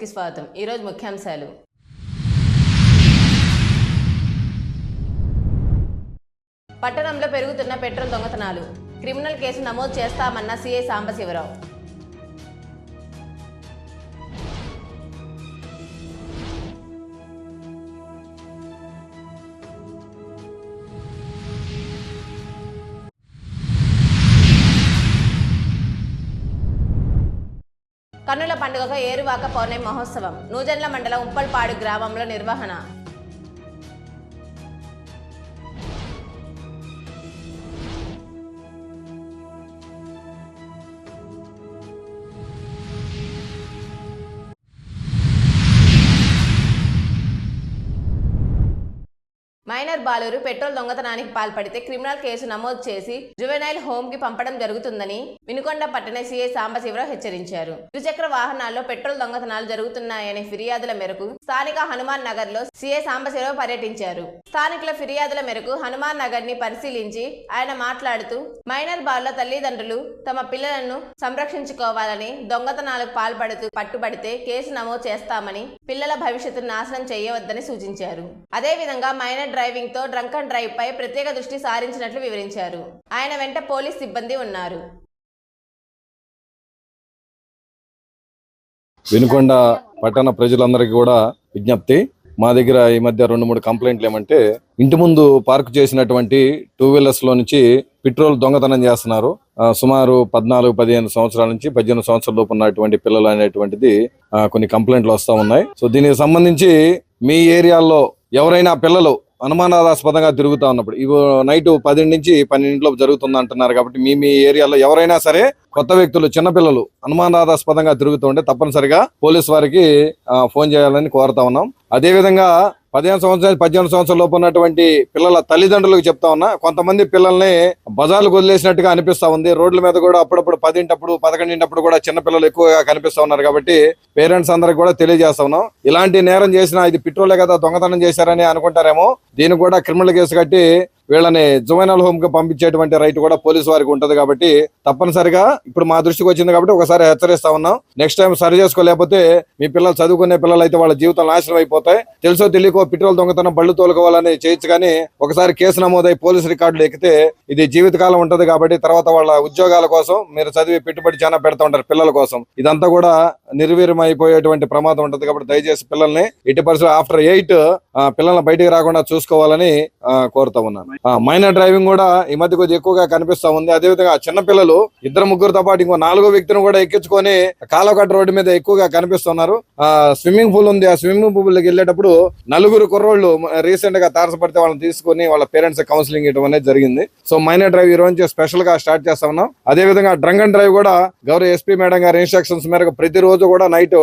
నమస్కారం న్యూస్కి స్వాగతం. ఈరోజు ముఖ్యాంశాలు. పట్టణంలో పెరుగుతున్న పెట్రోల్ దొంగతనాలు. క్రిమినల్ కేసు నమోదు చేస్తామన్న సీఐ సాంబశివరావు. కన్నుల పండుగకు ఏరువాక పౌర్ణమి మహోత్సవం నూజెండ్ల మండలం ఉప్పల్పాడు గ్రామంలో నిర్వహణ మైనర్ బాలురు పెట్రోల్ దొంగతనానికి పాల్పడితే క్రిమినల్ కేసు నమోదు చేసి జువెనైల్ హోమ్కి పంపడం జరుగుతుందని వినుకొండ పట్టణ సీఐ సాంబశివరావు హెచ్చరించారు. ద్విచక్ర వాహనాల్లో పెట్రోల్ దొంగతనాలు జరుగుతున్నాయనే ఫిర్యాదుల మేరకు స్థానిక హనుమాన్ నగర్లో సీఐ సాంబశివరావు పర్యటించారు. స్థానికుల ఫిర్యాదుల మేరకు హనుమాన్ నగర్ని పరిశీలించి ఆయన మాట్లాడుతూ మైనర్ బాలుల తల్లిదండ్రులు తమ పిల్లలను సంరక్షించుకోవాలని దొంగతనాలకు పాల్పడుతూ పట్టుబడితే కేసు నమోదు చేస్తామని పిల్లల భవిష్యత్తును నాశనం చేయవద్దని సూచించారు. అదేవిధంగా మైనర్ డ్రైవర్ డ్రైవింగ్తో డ్రంక్ అండ్ డ్రైవ్పై ప్రత్యేక దృష్టి సారించినట్లు వివరించారు. ఆయన వెంట పోలీస్ సిబ్బంది ఉన్నారు. వినుకొండ పట్టణ ప్రజలందరికీ కూడా విజ్ఞప్తి. మా దగ్గర ఈ మధ్య రెండు మూడు కంప్లైంట్లు ఏమంటే ఇంటి ముందు పార్క్ చేసినటువంటి టూ వీలర్స్లో నుంచి పెట్రోల్ దొంగతనం చేస్తున్నారు. సుమారు పద్నాలుగు పదిహేను సంవత్సరాల నుంచి పద్దెనిమిది సంవత్సరాల లోపు ఉన్నటువంటి పిల్లలు అనేటువంటిది కొన్ని కంప్లైంట్లు వస్తూ ఉన్నాయి. సో దీనికి సంబంధించి మీ ఏరియాలో ఎవరైనా పిల్లలు అనుమానాస్పదంగా తిరుగుతా ఉన్నప్పుడు. ఇవి నైట్ పది నుంచి పన్నెండింటిలో జరుగుతుంది అంటున్నారు కాబట్టి మీ మీ ఏరియాలో ఎవరైనా సరే కొత్త వ్యక్తులు చిన్నపిల్లలు అనుమానాస్పదంగా తిరుగుతుంటే తప్పనిసరిగా పోలీస్ వారికి ఫోన్ చేయాలని కోరుతా ఉన్నాం. అదే విధంగా పదిహేను సంవత్సరాలు పద్దెనిమిది సంవత్సరాల లోపు ఉన్నటువంటి పిల్లల తల్లిదండ్రులకు చెప్తా ఉన్నా కొంతమంది పిల్లల్ని బజార్లకు వదిలేసినట్టుగా అనిపిస్తా ఉంది. రోడ్ల మీద కూడా అప్పుడప్పుడు పదింటప్పుడు పదకొండింటప్పుడు కూడా చిన్న పిల్లలు ఎక్కువగా కనిపిస్తా ఉన్నారు కాబట్టి పేరెంట్స్ అందరికి కూడా తెలియజేస్తా ఉన్నాం. ఇలాంటి నేరం చేసినా ఇది పెట్రోలే కదా దొంగతనం చేశారని అనుకుంటారేమో. దీనికి కూడా క్రిమినల్ కేసు కట్టి వీళ్ళని జువైనల్ హోమ్కి పంపించేటువంటి రైట్ కూడా పోలీసు వారికి ఉంటది కాబట్టి తప్పనిసరిగా ఇప్పుడు మా దృష్టికి వచ్చింది కాబట్టి ఒకసారి హెచ్చరిస్తా ఉన్నాం. నెక్స్ట్ టైం సరి చేసుకోలేకపోతే మీ పిల్లలు చదువుకునే పిల్లలు అయితే వాళ్ళ జీవితం నాశనం అయిపోతాయి. తెలుసో తెలియకో పెట్రోల్ దొంగతనం బళ్ళు తోలుకోవాలని చేయొచ్చు కానీ ఒకసారి కేసు నమోదై పోలీసు రికార్డులు ఎక్కితే ఇది జీవితకాలం ఉంటది కాబట్టి తర్వాత వాళ్ళ ఉద్యోగాల కోసం మీరు చదివి పెట్టుబడి చాలా పెడతా ఉంటారు పిల్లల కోసం. ఇదంతా కూడా నిర్వీర్యమైపోయేటువంటి ప్రమాదం ఉంటుంది కాబట్టి దయచేసి పిల్లల్ని ఎట్టి పరిస్థితులు ఆఫ్టర్ ఎయిట్ పిల్లల్ని బయటికి రాకుండా చూసుకోవాలని ఆ, కోరుతా ఉన్నాను. మైనర్ డ్రైవింగ్ కూడా ఈ మధ్య కొద్దిగా ఎక్కువగా కనిపిస్తా ఉంది. అదేవిధంగా చిన్న పిల్లలు ఇద్దరు ముగ్గురుతో పాటు ఇంకో నాలుగో వ్యక్తిని కూడా ఎక్కించుకొని కాలకట్ట రోడ్డు మీద ఎక్కువగా కనిపిస్తున్నారు ఆ స్విమ్మింగ్ పూల్ ఉంది. ఆ స్విమ్మింగ్ పూల్కి వెళ్ళేటప్పుడు నలుగురు కుర్రోళ్ళు రీసెంట్గా తారసపడితే వాళ్ళని తీసుకొని వాళ్ళ పేరెంట్స్ కౌన్సిలింగ్ ఇవ్వడం అనేది జరిగింది. సో మైనర్ డ్రైవ్ ఈ రోజు స్పెషల్గా స్టార్ట్ చేస్తా ఉన్నాం. అదే విధంగా డ్రంక్ అండ్ డ్రైవ్ కూడా గౌరవ ఎస్పీ మేడం గారి ఇన్స్ట్రక్షన్స్ మేరకు ప్రతిరోజు కూడా నైట్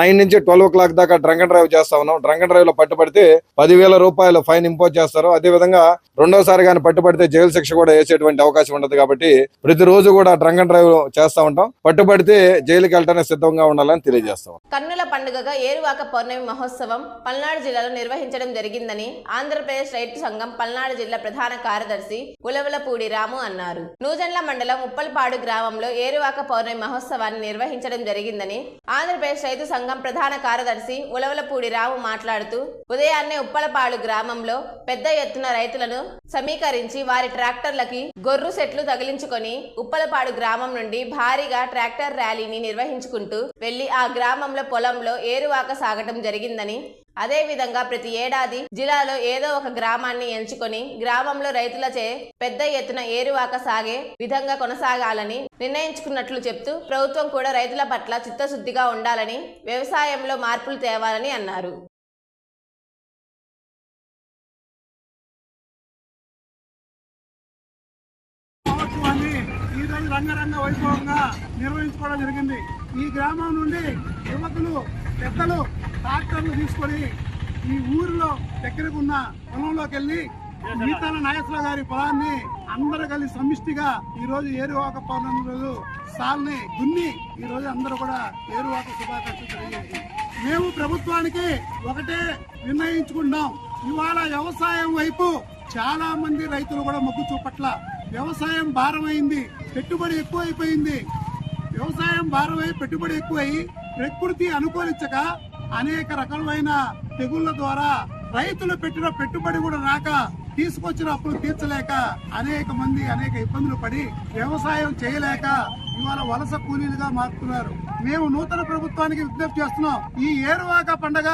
నైన్ నుంచి ట్వెల్వ్ ఓ క్లాక్ దాకా డ్రంక్ అండ్ డ్రైవ్ చేస్తా ఉన్నాం. డ్రంక్ అండ్ డ్రైవ్లో పట్టుబడితే పదివేల రూపాయలు ఫైన్ ఇంపోజ్ చేస్తారు. అదే విధంగా రెండోసారి కానీ పట్టుబడితే జైలు శిక్ష కూడా వేసేటువంటి అవకాశం ఉండదు కాబట్టి ప్రతిరోజు కూడా డ్రంక్ అండ్ డ్రైవ్ చేస్తా ఉంటాం. పట్టుబడితే జైలుకి వెళ్ళడానికి సిద్ధంగా ఉండాలని తెలియజేస్తాం కన్నుల పండుగగా ఏరువాక పౌర్ణమి మహోత్సవం పల్నాడు జిల్లాలో నిర్వహించడం జరిగిందని ఆంధ్రప్రదేశ్ రైతు సంఘం పల్నాడు జిల్లా ప్రధాన కార్యదర్శి ఉలవలపూడి రాము అన్నారు. నూజన్ల మండలం ఉప్పల్పాడు గ్రామంలో ఏరువాక పౌర్ణమి మహోత్సవాన్ని నిర్వహించడం జరిగిందని ఆంధ్రప్రదేశ్ రైతు సంఘం ప్రధాన కార్యదర్శి ఉలవలపూడి రావు మాట్లాడుతూ ఉదయాన్నే ఉప్పలపాడు గ్రామంలో పెద్ద ఎత్తున రైతులను సమీకరించి వారి ట్రాక్టర్లకి గొర్రు సెట్లు తగిలించుకొని ఉప్పలపాడు గ్రామం నుండి భారీగా ట్రాక్టర్ ర్యాలీని నిర్వహించుకుంటూ వెళ్ళి ఆ గ్రామంలో పొలంలో ఏరువాక సాగటం జరిగిందని అదే విధంగా ప్రతి ఏడాది జిల్లాలో ఏదో ఒక గ్రామాన్ని ఎంచుకొని గ్రామంలో రైతులచే పెద్ద ఎత్తున ఏరువాక సాగే విధంగా కొనసాగాలని నిర్ణయించుకున్నట్లు చెప్తూ ప్రభుత్వం కూడా రైతుల పట్ల చిత్తశుద్ధిగా ఉండాలని వ్యవసాయంలో మార్పులు తేవాలని అన్నారు. ఈ రోజు రంగరంగ వైభవంగా నిర్వహించుకోవడం జరిగింది. ఈ గ్రామం నుండి యువకులు పెద్దలు ట్రాక్టర్లు తీసుకొని ఈ ఊరిలో దగ్గరకున్న పొలంలోకి వెళ్ళి గీతాల నాయకుల గారి పొలాన్ని అందరూ కలిసి సమిష్టిగా ఈ రోజు ఏరువాక పౌర్ణమి రోజు సాల్ని దున్ని ఈరోజు అందరూ కూడా ఏరువాక శుభాకాంక్షలు తెలియజేసి మేము ప్రభుత్వానికి ఒకటే నిర్ణయించుకుంటున్నాం. ఇవాళ వ్యవసాయం వైపు చాలా మంది రైతులు కూడా మొగ్గు చూపట్ల. వ్యవసాయం భారమైంది పెట్టుబడి ఎక్కువైపోయింది. వ్యవసాయం భారమై పెట్టుబడి ఎక్కువై ప్రకృతి అనుకూలించక అనేక రకమైన తెగుళ్ళ ద్వారా రైతులు పెట్టిన పెట్టుబడి కూడా రాక తీసుకొచ్చిన అప్పులు తీర్చలేక అనేక మంది అనేక ఇబ్బందులు పడి వ్యవసాయం చేయలేక ఇవాళ వలస కూలీలుగా మారుతున్నారు. మేము నూతన ప్రభుత్వానికి విజ్ఞప్తి చేస్తున్నాం. ఈ ఏరువాక పండగ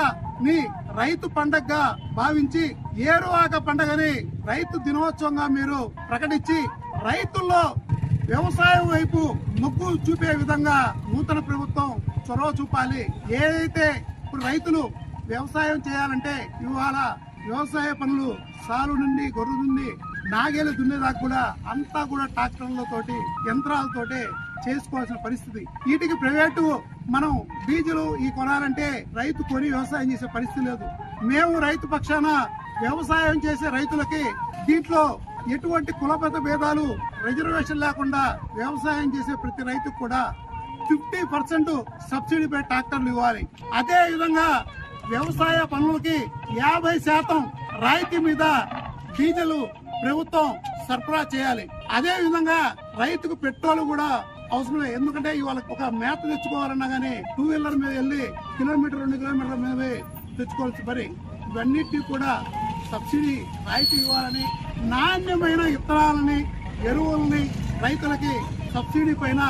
ని రైతు పండగగా భావించి ఏరువాక పండగని రైతు దినోత్సవంగా మీరు ప్రకటించి రైతుల్లో వ్యవసాయం వైపు మొగ్గు చూపే విధంగా నూతన ప్రభుత్వం చొరవ చూపాలి. ఏదైతే ఇప్పుడు రైతులు వ్యవసాయం చేయాలంటే ఇవాళ వ్యవసాయ పనులు సాలు నుండి గొర్రె నుండి నాగేలు దున్నేదాకా కూడా అంతా కూడా ట్రాక్టర్లతోటి యంత్రాలతోటే చేసుకోవాల్సిన పరిస్థితి. వీటికి ప్రైవేటు మనం డీజిల్ ఈ కొనాలంటే రైతు కొని వ్యవసాయం చేసే పరిస్థితి లేదు. మేము రైతు పక్షాన వ్యవసాయం చేసే రైతులకి దీంట్లో ఎటువంటి కులపత భేదాలు రిజర్వేషన్ లేకుండా వ్యవసాయం చేసే ప్రతి రైతుకు కూడా ఫిఫ్టీ పర్సెంట్ సబ్సిడీపై ట్రాక్టర్లు ఇవ్వాలి. అదే విధంగా వ్యవసాయ పనులకి యాభై శాతం రాయితీ మీద డీజిల్ ప్రభుత్వం సరఫరా చేయాలి. అదే విధంగా రైతుకు పెట్రోల్ కూడా అవసరం ఎందుకంటే ఇవాళ ఒక మేత తెచ్చుకోవాలన్నా కానీ టూ వీలర్ మీద వెళ్ళి కిలోమీటర్ రెండు కిలోమీటర్ల మీద తెచ్చుకోవాల్సి పని ఇవన్నిటికీ కూడా సబ్సిడీ రాయితీ ఇవ్వాలని నాణ్యమైన విత్తనాలని ఎరువులని రైతులకి సబ్సిడీ పైన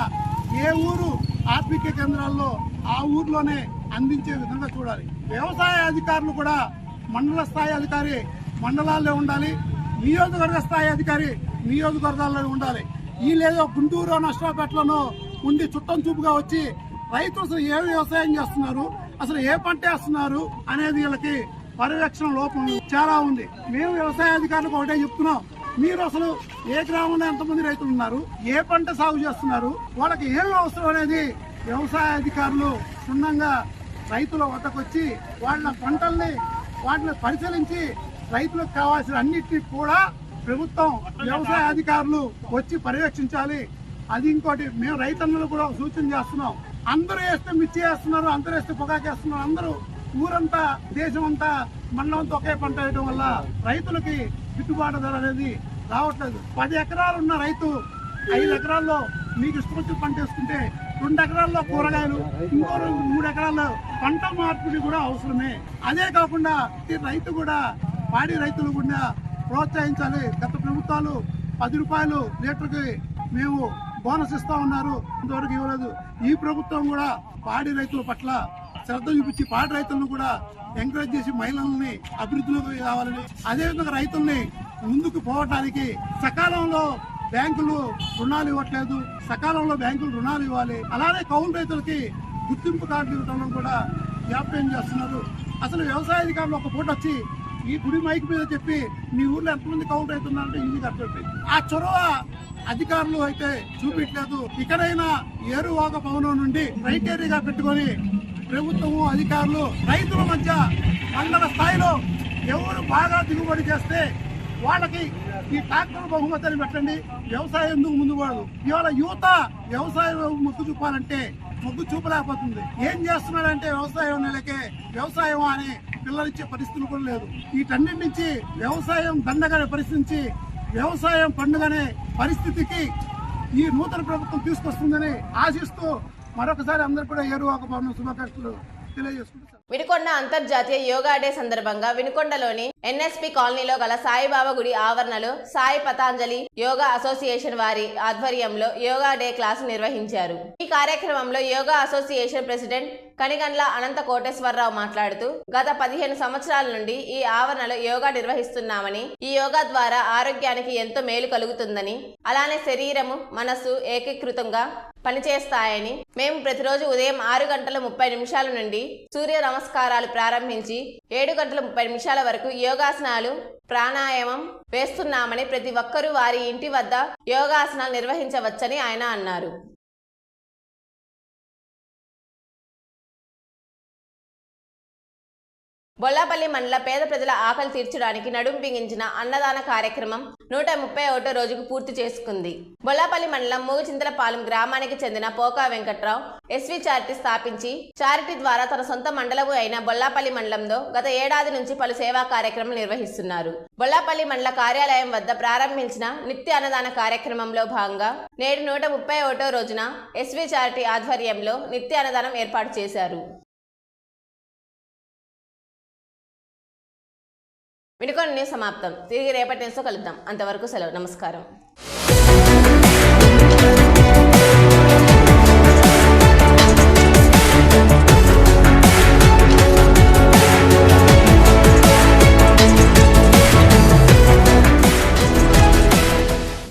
ఏ ఊరు ఆర్థిక కేంద్రాల్లో ఆ ఊర్లోనే అందించే విధంగా చూడాలి. వ్యవసాయ అధికారులు కూడా మండల స్థాయి అధికారి మండలాల్లో ఉండాలి నియోజకవర్గ స్థాయి అధికారి నియోజకవర్గాల్లో ఉండాలి. ఈ లేదో గుంటూరు నష్టపేటలోనో ఉండి చుట్టం చూపుగా వచ్చి రైతులు అసలు ఏ వ్యవసాయం చేస్తున్నారు అసలు ఏ పంట వేస్తున్నారు అనేది వీళ్ళకి పర్యవేక్షణ లోపం చాలా ఉంది. మేము వ్యవసాయ అధికారులకు ఒకటే చెప్తున్నాం. మీరు అసలు ఏ గ్రామంలో ఎంతమంది రైతులు ఉన్నారు ఏ పంట సాగు చేస్తున్నారు వాళ్ళకి ఏమి అవసరం అనేది వ్యవసాయ అధికారులు క్షుణ్ణంగా రైతుల వద్దకు వచ్చి వాళ్ళ పంటల్ని వాటిని పరిశీలించి రైతులకు కావాల్సిన అన్నిటినీ కూడా ప్రభుత్వం వ్యవసాయ అధికారులు వచ్చి పర్యవేక్షించాలి అది ఇంకోటి మేము రైతన్నలు కూడా సూచన చేస్తున్నాం. అందరూ వేస్తే మిర్చి వేస్తున్నారు అందరూ వేస్తే పొగాకు వేస్తున్నారు అందరూ ఊరంతా దేశం అంతా మండలం అంతా ఒకే పంట వేయడం వల్ల రైతులకి గిట్టుబాటు ధర అనేది రావట్లేదు. పది ఎకరాలు ఉన్న రైతు ఐదు ఎకరాల్లో మీకు ఇష్టం వచ్చిన పంట వేసుకుంటే రెండు ఎకరాల్లో కూరగాయలు ఇంకో మూడు ఎకరాల్లో పంట మార్పిడి కూడా అవసరమే. అదే కాకుండా ఈ రైతు కూడా పాడి రైతులు కూడా ప్రోత్సహించాలి. గత ప్రభుత్వాలు పది రూపాయలు లీటర్కి మేము బోనస్ ఇస్తా ఉన్నారు. ఇంతవరకు ఇవ్వలేదు. ఈ ప్రభుత్వం కూడా పాడి రైతుల పట్ల శ్రద్ధ చూపించి పాడి రైతులను కూడా ఎంకరేజ్ చేసి మహిళల్ని అభివృద్ధిలోకి రావాలని అదేవిధంగా రైతుల్ని ముందుకు పోవటానికి సకాలంలో బ్యాంకులు రుణాలు ఇవ్వట్లేదు. సకాలంలో బ్యాంకులు రుణాలు ఇవ్వాలి. అలానే కౌలు రైతులకి గుర్తింపు కార్డులు ఇవ్వడం కూడా వ్యాప్యం చేస్తున్నారు? అసలు వ్యవసాయ అధికారులు ఒక పూట వచ్చి ఈ గుడి మైక్ మీద చెప్పి మీ ఊర్లో ఎంతమంది కౌలు రైతున్నారంటే ఈజీగా అర్థమైపోయింది ఆ చొరవ అధికారులు అయితే చూపించలేదు. ఇక్కడైనా ఏరువాక భవనం నుండి క్రైటీరియాగా పెట్టుకొని ప్రభుత్వము అధికారులు రైతుల మధ్య మండల స్థాయిలో ఎవరు బాగా దిగుబడి చేస్తే వాళ్ళకి ఈ ట్రాక్టర్ బహుమతిని పెట్టండి. వ్యవసాయం ఎందుకు ముందు పడదు ఇవాళ యువత వ్యవసాయం మొగ్గు చూపాలంటే మొగ్గు చూపలేకపోతుంది. ఏం చేస్తున్నాడంటే వ్యవసాయం నెలకే వ్యవసాయం అని పిల్లలిచ్చే పరిస్థితులు కూడా లేదు. వీటన్నిటి నుంచి వ్యవసాయం దండగనే పరిస్థితి వ్యవసాయం పండుగనే పరిస్థితికి ఈ నూతన ప్రభుత్వం తీసుకొస్తుందని ఆశిస్తూ మరొకసారి అందరు కూడా ఏరువాక భవనం శుభాకాంక్షలు తెలియజేసుకుంటారు వినుకొండ అంతర్జాతీయ యోగా డే సందర్భంగా వినుకొండలోని ఎన్ఎస్పి కాలనీలో గల సాయిబాబా గుడి ఆవరణలో సాయి పతాంజలి యోగా అసోసియేషన్ వారి ఆధ్వర్యంలో యోగా డే క్లాసు నిర్వహించారు. ఈ కార్యక్రమంలో యోగా అసోసియేషన్ ప్రెసిడెంట్ కనిగండ్ల అనంత కోటేశ్వరరావు మాట్లాడుతూ గత పదిహేను సంవత్సరాల నుండి ఈ ఆవరణలో యోగా నిర్వహిస్తున్నామని ఈ యోగా ద్వారా ఆరోగ్యానికి ఎంతో మేలు కలుగుతుందని అలానే శరీరము మనస్సు ఏకీకృతంగా పనిచేస్తాయని మేము ప్రతిరోజు ఉదయం ఆరు గంటల ముప్పై నిమిషాల నుండి సూర్య నమస్కారాలు ప్రారంభించి ఏడు గంటల ముప్పై నిమిషాల వరకు యోగాసనాలు ప్రాణాయామం వేస్తున్నామని ప్రతి ఒక్కరూ వారి ఇంటి వద్ద యోగాసనాలు నిర్వహించవచ్చని ఆయన అన్నారు. బొల్లాపల్లి మండల పేద ప్రజల ఆకలి తీర్చడానికి నడుం బిగించిన అన్నదాన కార్యక్రమం నూట ముప్పై ఒకటో రోజుకు పూర్తి చేసుకుంది. బొల్లాపల్లి మండలం మూగుచింతలపాలెం గ్రామానికి చెందిన పోకా వెంకట్రావు ఎస్వి చారిటీ స్థాపించి చారిటీ ద్వారా తన సొంత మండలము అయిన బొల్లాపల్లి మండలంలో గత ఏడాది నుంచి పలు సేవా కార్యక్రమాలు నిర్వహిస్తున్నారు. బొల్లాపల్లి మండల కార్యాలయం వద్ద ప్రారంభించిన నిత్య అన్నదాన కార్యక్రమంలో భాగంగా నేడు నూట ముప్పై ఒకటో రోజున ఎస్వి చారిటీ ఆధ్వర్యంలో నిత్య అన్నదానం ఏర్పాటు చేశారు. వినుకొని సమాప్తం. తిరిగి రేపటి న్యూస్తో కలుద్దాం. అంతవరకు సెలవు. నమస్కారం.